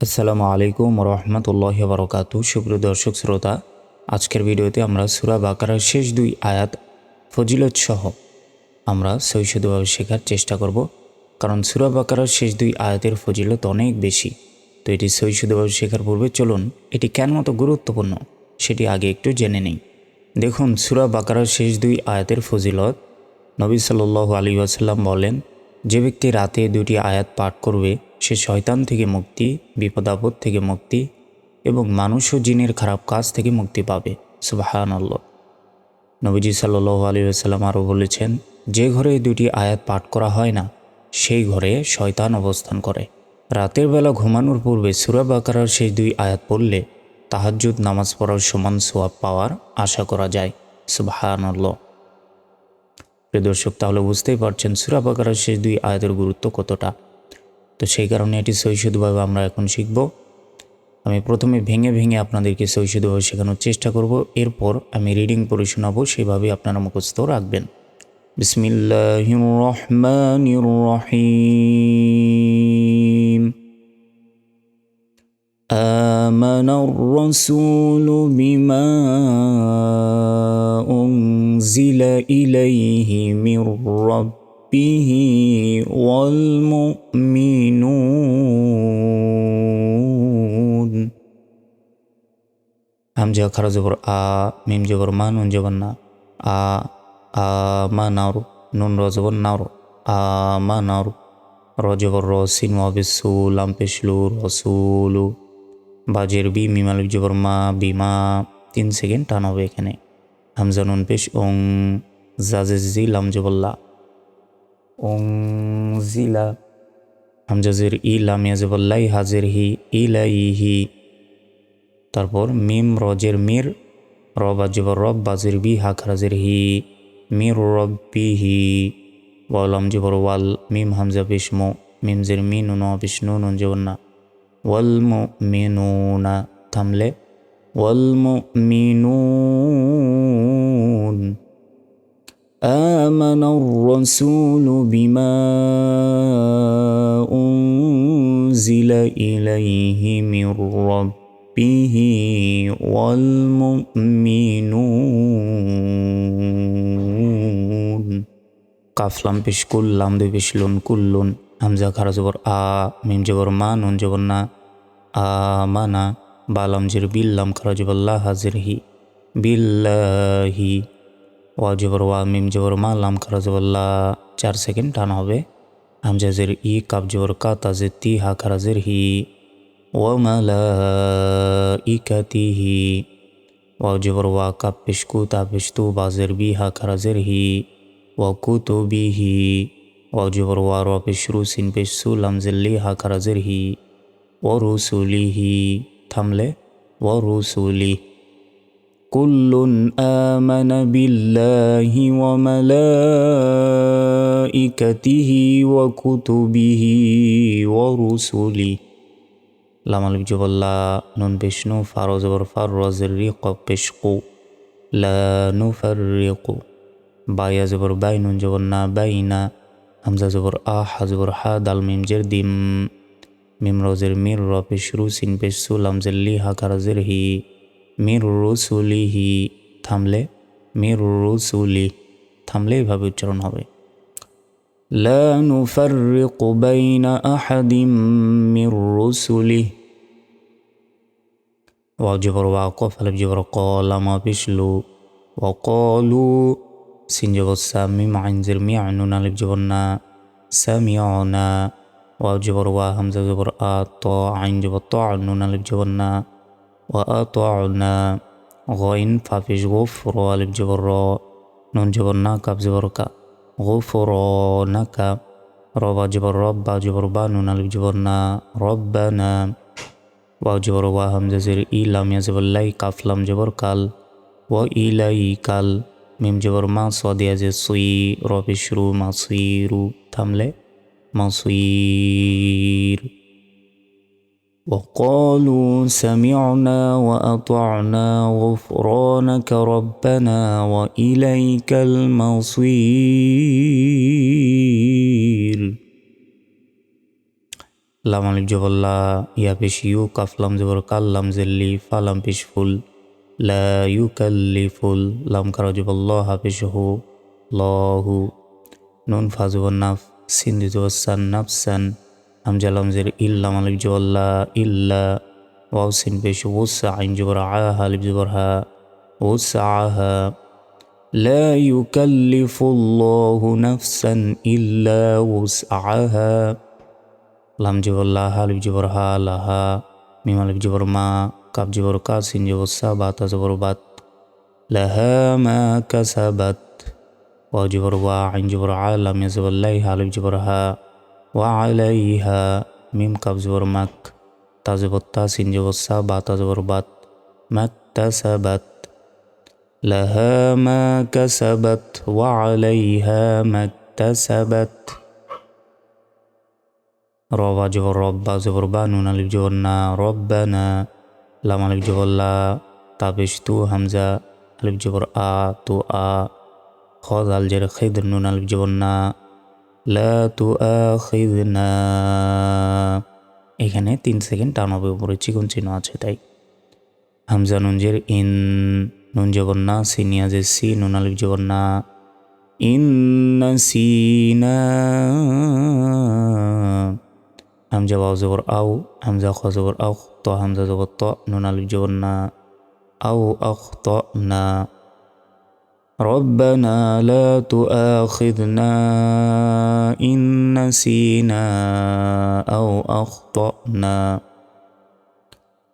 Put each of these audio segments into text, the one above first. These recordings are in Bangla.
আসসালামু আলাইকুম রহমতুল্লাহ বরকাত সুপ্রিয় দর্শক, শ্রোতা, আজকের ভিডিওতে আমরা সুরা বাকারার শেষ দুই আয়াত ফজিলত সহ আমরা সৈশুদ্ধভাবে শেখার চেষ্টা করব। কারণ সুরা বাকারার শেষ দুই আয়াতের ফজিলত অনেক বেশি। তো এটি সৈশুদ্ধভাবে শেখার পূর্বে চলুন, এটি কেন মতো গুরুত্বপূর্ণ সেটি আগে একটু জেনে নিই। দেখুন, সুরা বাকারার শেষ দুই আয়াতের ফজিলত নবী সাল্লাল্লাহু আলী আসাল্লাম বলেন যে ব্যক্তি রাতে দুটি আয়াত পাঠ করবে, সে শয়তান থেকে মুক্তি, বিপদাপদ থেকে মুক্তি এবং মানুষ ও জিনের খারাপ কাজ থেকে মুক্তি পাবে। সুবাহান আল্লাহ নবীজি সাল্লাহ আলী আসাল্লাম আরও বলেছেন, যে ঘরে দুটি আয়াত পাঠ করা হয় না, সেই ঘরে শয়তান অবস্থান করে। রাতের বেলা ঘুমানোর পূর্বে সুরা বাকারার সেই দুই আয়াত পড়লে তাহাজ্জুদ, নামাজ পড়ার সমান সোয়াব পাওয়ার আশা করা যায়। সুবাহান আল্লাহ প্রিয় দর্শক, তাহলে বুঝতেই পারছেন সুরা বাকারার শেষ দুই আয়াতের গুরুত্ব কতটা। তো সেই কারণে এটি সৈশুদ্ধভাবে আমরা এখন শিখব। আমি প্রথমে ভেঙে ভেঙে আপনাদেরকে সৈশুদ্ধভাবে শেখানোর চেষ্টা করব। এরপর আমি রিডিং পড়ে শোনাবো সেভাবে আপনারা মুখস্থ রাখবেন। বিসমিল্লাহ রহমান রহিম। آمن الرسول بما أنزل إليه من ربه والمؤمنون هم جا خرا زبر آ ميم زبر ما نون زبر نا آ آ ما نارو نون را زبر نارو آ ما نارو را زبر را سين وابسو لام پشلو رسولو বাজের বি মিমালিক জবর মা বিমা, তিন সেকেন্ড টান হবে এখানে। হামজা নুন পেশ, ওং জাজে জি লাম জবল্লা ওং জিলা। হামজাজের ই লামিয়া জবল্লাই হাজের হি ইলাই হি তারপর মিম রজের মির রব জবর রব বাজের বি, হা খারাজের হি, মির রব্বি হি। ওয়ালাম জবর ওয়াল, মিম, হামজা বিষ্মু মিম জের মি নুন বিষ্ণু নুন জবর না ওয়াল মুমিনুনা থামলে ওয়াল মুমিনুন آمن الرسول بما أنزل إليه من ربه والمؤمنون কাফলাম পেশ কুল্লাম দুই পেশ লুন কুল্লুন হামজা খারা জবর আ মিম জবর মা নুন জবর না আ মানা বালাম জের বিল্লাম খারা জবর লা হাজির হি বিল্লাহি ওয়া জবর ওয়া মিম জবর মা লাম খারা জবর লা চার সেকেন্ড টান হবে হামজা জের ই কাপ জবর কা তাজে তি হা খারা জের হি ওয়া মালা ইকাতিহি ওয়া জবর ওয়া কাপ পেশকু তা পেশতু বাজের বি হা খারা জের হি ওয়া কুতুবিহি ওয়াজবর ওয়ার পেশরু সিন পেশু লামজেল্লি হা খারাজের হি রুসুলিহি থামলে আমানা বিল্লাহি ওয়া মালাইকাতিহি ওয়া কুতুবিহি ওয়া রুসুলি লামালিক জবল্লা নুন পেশনু ফারো জবর ফার রজের রিক, পেশকু, লা নুফাররিকু। বায়া জবর বাই, নুন জবর না বাইনা হামজা জবর আ হাজবর হা, দাল জের, দিম। মিম রোজের মির র পেশরু সিন পেশু লামজের লি হা কারাজের হি মির রুসুলি হি থামলে মির রুসুলি থামলে এইভাবে উচ্চারণ হবে لا نفرق بين أحد من رسله وجبر وعقف الجبر قال ما بشلو وقالوا সিন জবর সামি মাইন জের মিয়া নুন আলিফ জবর জবর ওয়া হামজা জবর আ, ত, আইন জবর ত নুন আলিফ জবর না। ওয়া আ, ত না। গইন ফাফিস গোফ র আলিফ জবর র। নুন জবর না কাপ জবর কা। গোফ র না, কা। রবা জবর রব বা জবর বা, নুন আলিফ জবর না। রব্বা, না। ওয়াও জবর ওয়া হামজা জের ই লামিয়া জবর লাই কাফলাম জবর কাল। ওয়া ইলাই مصير. وقالوا سمعنا وأطعنا غفرانك ربنا وإليك المصير. لما الف الله يا بش يو كاف لام زبر كال لام زلي فلم بشفل لا يكلف لم كرجب الله بشهو. الله. نون فازو النفس নাফ সিন্ধু জবর সান নাফসান হামজা লাম জের ইল্লাম আলিফ জবল্লা ইল্লা ওয়াও সিন পেশ ওসা আইন জবর আহা আলিফ জবর হা ওসা আহা لا يكلف الله نفسا إلا وسعها লাম জবর লাহা লিপ জবর হা লাহা মিম আলিফ জবর মা কাপ জবর কা সিন জবর সা বাতা জবর বাত লাহা মা কাসাবাত وجبر وعن جبر عالم يزبر الله ليها جبرها. وعليها ميم قبض زبر مك. تزب التاسين جبر السابع تزبر بات. ما اكتسبت لها ما كسبت وعليها ما اكتسبت روى جبر ربا زبر بانونا لب جبرنا ربنا. لما لب جبر لا همزة لب جبر آ تو آ. তু আ খদ আল জের খিদ নুন আলিফ না লা এখানে তিন সেকেন্ড টান হবে উপরে, চিকন চিহ্ন আছে তাই। হামজা নুনজের ইন, নুন জবর না সিনিয়াজের সি, নুন আলিফ জবর না ইন সিনা। হামজা ওয়াও জবর আউ হামজা খ জবর আউ ত হামজা জবর ত, নুন আলিফ জবর না আউ আখ, ত, না। ربنا لا تؤاخذنا إن نسينا أو أخطأنا.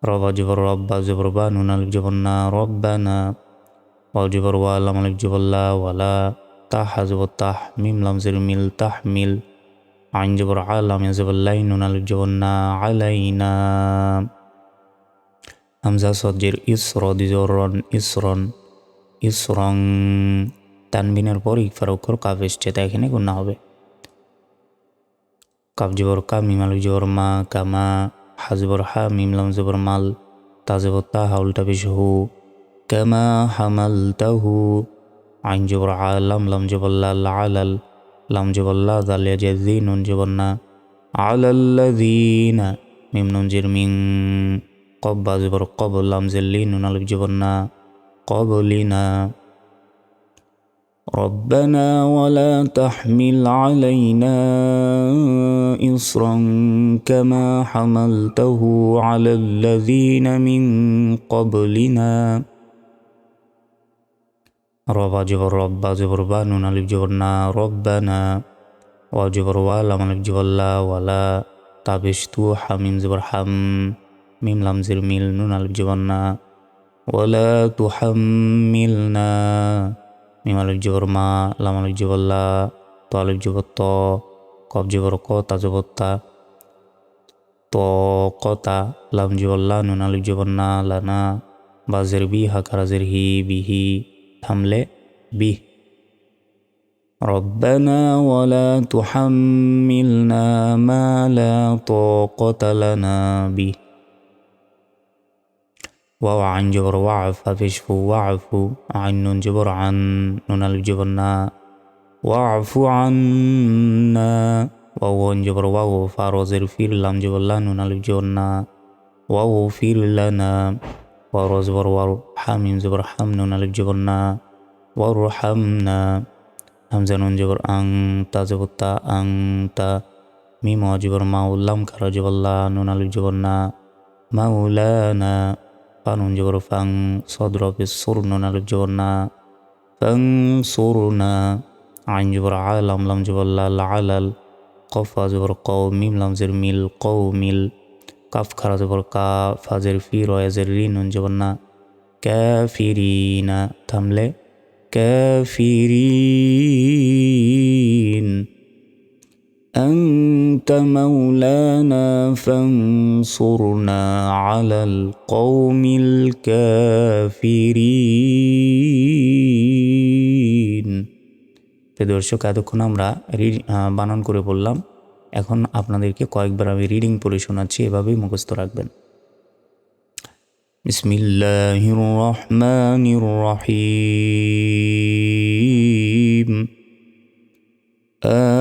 رب جبر رب جبر بانونا جبرنا ربنا. والجبر والله الجبر لا ولا. تاح زبر تاح ميم لام زر ميل تحمل عن جبر عالم يزب لينونا جبرنا علينا. همزة صدر إسرا دي زرن إسرا ইসরং। তানবিনের পর ইকফার অক্ষর কাফ এসছে, তাই এখানে গুণা হবে। কাফ জবর কা, মিম আলিফ জবর মা কামা হাজবর হা মিম লাম জবর মাল তাজবর তা হাউলটা বেশ হু। কামা হামাল তাহু আইন জবর আলাম লাম জবর লাল আলাল লাম জবল্লা দালিয়া জেজি নুন জবন্না আলাল্লাযীনা মিম নুন জির মিং কব্বা জবর কব, লাম জেল্লি নুন আলিফ জবন্না قبلنا ربنا ولا تحمل علينا إصرا كما حملته على الذين من قبلنا ربا جبر ربا جبر بانون ألف جبرنا ربنا وجبر والا من ألف جبر لا ولا تابشتو حميم جبر حم ميم لام زر ميل نون ألف جبرنا ولا تحملنا ميم ألف جبر ما لام ألف جبر لا طا ألف جبر طا قاف جبر قا تا جبر تا طا قا لام جبر لا نون ألف جبر نا لنا بازر بي هكرا زرهي به حملة به ربنا ولا تحملنا ما لا طاقة لنا به واو عن جبر وعف فاشفوا واعفوا عن نون جبر عن نون ألف جبرنا واعفو عنا واو جبر واو فاروز الفير لام جبر لا نون ألف جبرنا واو فير لنا واروز بر وارحم جبر حم نون ألف جبرنا وارحمنا همزة نون جبر أن تا جبر تا أن تا ميم واجبر ما ولام كرا جبر لا نون ألف جبرنا مولانا নুন আলিফ জবর না ফাং সুরনা আইন জবর আলাম লাম জবর লা আলাল কফা জবর কৌ মিম লাম জের মিল কৌ মিল, কাফ খারা জবর কা ফাজের ফি রয়াজের নুন জবর না। ক্যাফিরিনা, থামলে। ক্যাফিরিন। أنت مولانا فانصرنا على القوم الكافرين দর্শক এতক্ষণ আমরা বানান করে বললাম এখন আপনাদেরকে কয়েকবার আমি রিডিং পড়ে শোনাচ্ছি এভাবেই মুখস্থ রাখবেন বিসমিল্লাহির রহমানির রহিম আ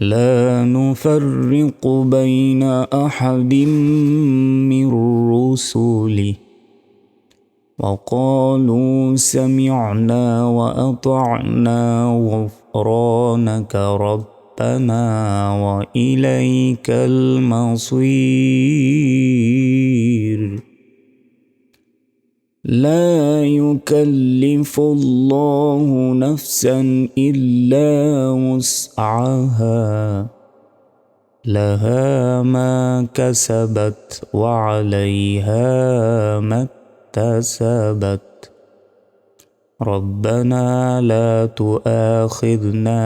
لا نفرق بين أحد من رسله. وقالوا سمعنا وأطعنا غفرانك ربنا وإليك المصير. لا يكلف الله نفسا إلا وسعها. لها ما كسبت وعليها ما اكتسبت. ربنا لا تؤاخذنا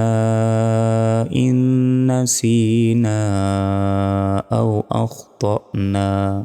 إن نسينا أو أخطأنا.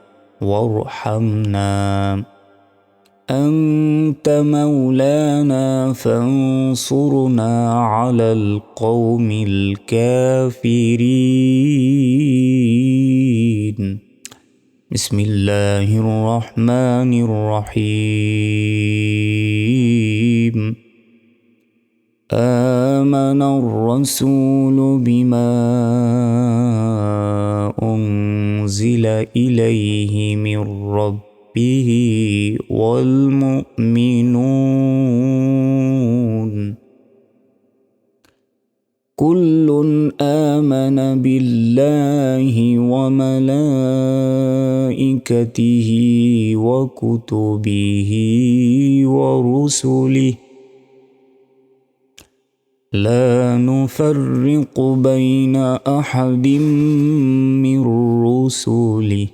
وارحمنا. أنت مولانا فانصرنا على القوم الكافرين. بسم الله الرحمن الرحيم. آمن الرسول بما أنزل إليه من ربه والمؤمنون. كل آمن بالله وملائكته وكتبه ورسله. لا نفرق بين أحد من رسله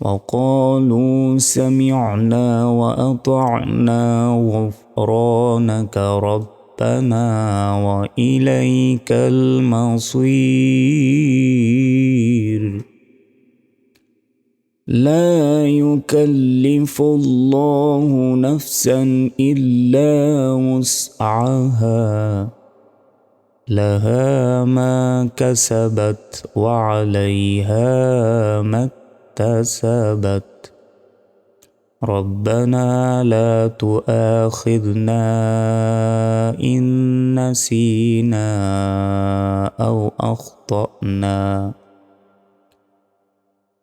وقالوا سمعنا وأطعنا غفرانك ربنا وإليك المصير. لا يكلف الله نفسا إلا وسعها. لها ما كسبت وعليها ما اكتسبت. ربنا لا تؤاخذنا إن نسينا أو أخطأنا.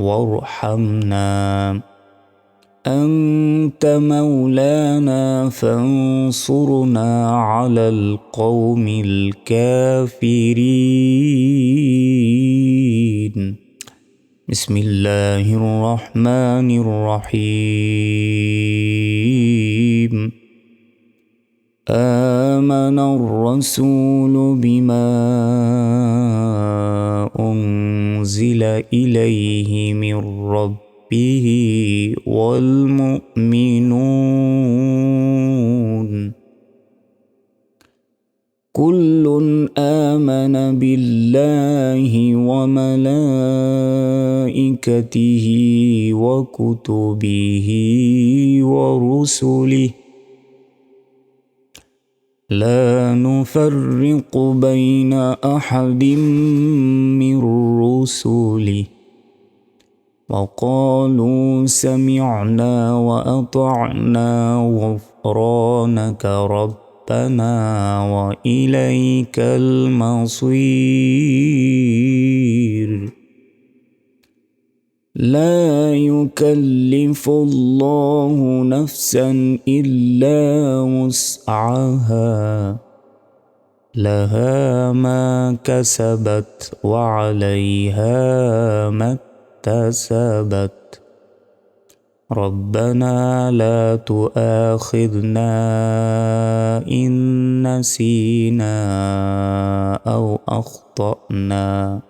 وارحمنا. أنت مولانا فانصرنا على القوم الكافرين. بسم الله الرحمن الرحيم. آمن الرسول بما أنزل إليه من ربه والمؤمنون. كل آمن بالله وملائكته وكتبه ورسله. لا نفرق بين أحد من رسله. وقالوا سمعنا وأطعنا غفرانك ربنا وإليك المصير. لا يكلف الله نفسا إلا وسعها. لها ما كسبت وعليها ما اكتسبت. ربنا لا تؤاخذنا إن نسينا أو أخطأنا.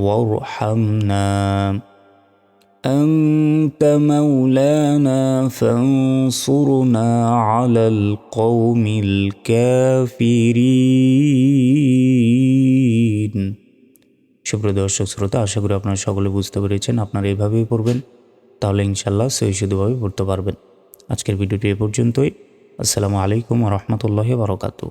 وارحمنا أنت مولانا فانصرنا على القوم الكافرين সুপ্রিয় দর্শক শ্রোতা আশা করি আপনারা সকলে বুঝতে পেরেছেন আপনারা এভাবেই পড়বেন তাহলে ইনশাল্লাহ সহি শুধুভাবে পড়তে পারবেন আজকের ভিডিওটি এ পর্যন্তই আসসালামু আলাইকুম রহমতুল্লাহ বারকাতু